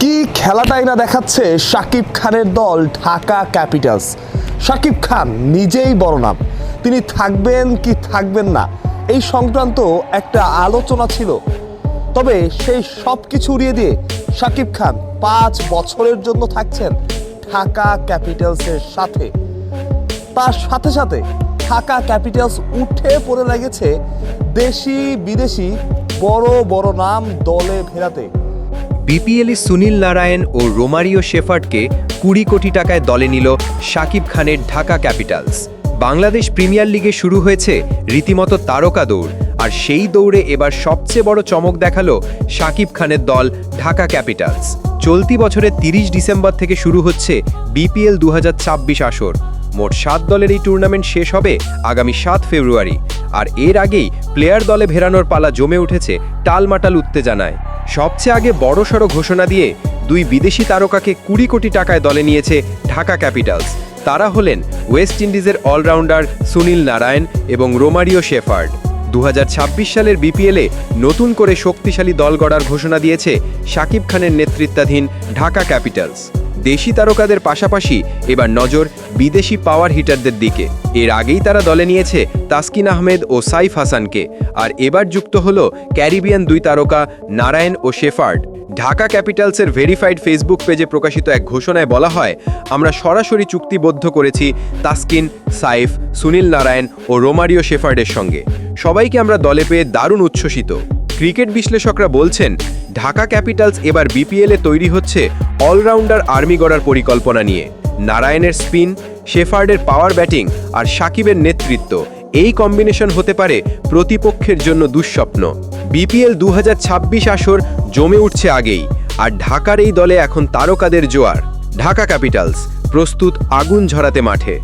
কি খেলাটাই না দেখাচ্ছে শাকিব খানের দল ঢাকা ক্যাপিটালস। শাকিব খান নিজেই বড় নাম। তিনি থাকবেন কি থাকবেন না, এই সংক্রান্ত একটা আলোচনা ছিল। তবে সেই সব কিছু উড়িয়ে দিয়ে শাকিব খান পাঁচ বছরের জন্য থাকছেন ঢাকা ক্যাপিটালসের সাথে। তার সাথে সাথে ঢাকা ক্যাপিটালস উঠে পড়ে লেগেছে দেশি বিদেশি বড় বড় নাম দলে ফেরাতে বিপিএলে সুনীল নারায়ণ ও রোমারিও শেফার্ডকে কুড়ি কোটি টাকায় দলে নিল শাকিব খানের ঢাকা ক্যাপিটালস। বাংলাদেশ প্রিমিয়ার লিগে শুরু হয়েছে রীতিমতো তারকা দৌড়, আর সেই দৌড়ে এবার সবচেয়ে বড় চমক দেখাল শাকিব খানের দল ঢাকা ক্যাপিটালস। চলতি বছরের তিরিশ ডিসেম্বর থেকে শুরু হচ্ছে বিপিএল দু হাজার ছাব্বিশ আসর। মোট সাত দলের এই টুর্নামেন্ট শেষ হবে আগামী সাত ফেব্রুয়ারি, আর এর আগেই প্লেয়ার দলে ভেরানোর পালা জমে উঠেছে টালমাটাল উত্তেজনায়। সবচেয়ে আগে বড়সড় ঘোষণা দিয়ে দুই বিদেশি তারকাকে কুড়ি কোটি টাকায় দলে নিয়েছে ঢাকা ক্যাপিটালস। তারা হলেন ওয়েস্ট ইন্ডিজের অলরাউন্ডার সুনীল নারায়ণ এবং রোমারিও শেফার্ড। দু হাজার ছাব্বিশ সালের বিপিএলে নতুন করে শক্তিশালী দল গড়ার ঘোষণা দিয়েছে শাকিব খানের নেতৃত্বাধীন ঢাকা ক্যাপিটালস। দেশি তারকাদের পাশাপাশি এবার নজর বিদেশি পাওয়ার হিটারদের দিকে। এর আগেই তারা দলে নিয়েছে তাসকিন আহমেদ ও সাইফ হাসানকে। আর এবার যুক্ত হল ক্যারিবিয়ান দুই তারকা নারায়ণ ও শেফার্ড। ঢাকা ক্যাপিটালসের ভেরিফাইড ফেসবুক পেজে প্রকাশিত এক ঘোষণায় বলা হয়, আমরা সরাসরি চুক্তিবদ্ধ করেছি তাসকিন, সাইফ, সুনীল নারায়ণ ও রোমারিও শেফার্ডের সঙ্গে। সবাইকে আমরা দলে পেয়ে দারুণ উচ্ছ্বসিত। ক্রিকেট বিশ্লেষকরা বলছেন ঢাকা ক্যাপিটালস এবার বিপিএলে তৈরি হচ্ছে অলরাউন্ডার আর্মি গড়ার পরিকল্পনা নিয়ে। নারায়ণের স্পিন, শেফার্ডের পাওয়ার ব্যাটিং আর সাকিবের নেতৃত্ব। এই কম্বিনেশন হতে পারে প্রতিপক্ষের জন্য দুঃস্বপ্ন। বিপিএল দু আসর জমে উঠছে আগেই আর ঢাকার এই দলে এখন তারকাদের জোয়ার। ঢাকা ক্যাপিটালস প্রস্তুত আগুন ঝরাতে মাঠে।